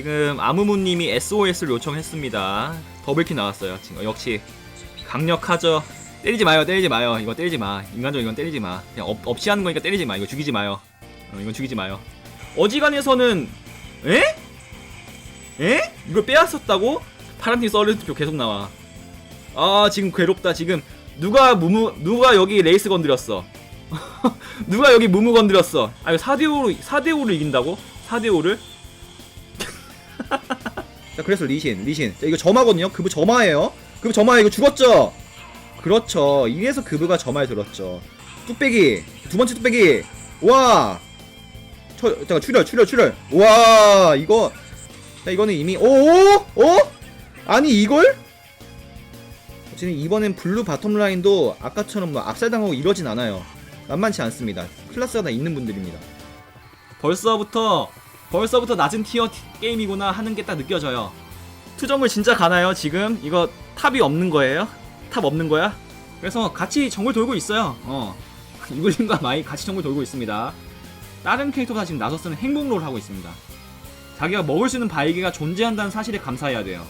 지금 아무무님이 SOS를 요청했습니다. 더블킬 나왔어요. 지금 역시 강력하죠. 때리지 마요, 때리지 마요. 이거 때리지 마. 인간적으로 이건 때리지 마. 그냥 업, 없이 하는 거니까 때리지 마. 이거 죽이지 마요. 어, 이건 죽이지 마요. 어지간해서는 에? 에? 이걸 빼앗았다고? 파란팀 썰는 투표 계속 나와. 아 지금 괴롭다. 지금 누가 무무 누가 여기 레이스 건드렸어? 누가 여기 무무 건드렸어? 아 이거 4대 5로 4대 5를 이긴다고? 4대 5를? 자 그래서 리신 리신. 자, 이거 점화거든요. 그브 점화예요. 그브 점화 이거 죽었죠? 그렇죠. 이래서 그브가 점화에 들었죠. 뚝배기. 두 번째 뚝배기. 와! 저, 잠깐 출혈 출혈 출혈. 와! 이거 자 이거는 이미 오오? 오? 아니 이걸? 지금 이번엔 블루 바텀 라인도 아까처럼 뭐 압살당하고 이러진 않아요. 만만치 않습니다. 클래스가 다 있는 분들입니다. 벌써부터 벌써부터 낮은 티어 티- 게임이구나 하는 게 딱 느껴져요. 투정글 진짜 가나요 지금? 이거 탑이 없는 거예요? 탑 없는 거야? 그래서 같이 정글 돌고 있어요. 어. 이글린과 마이 같이 정글 돌고 있습니다. 다른 캐릭터가 지금 나서스는 행복롤 하고 있습니다. 자기가 먹을 수 있는 바이기가 존재한다는 사실에 감사해야 돼요.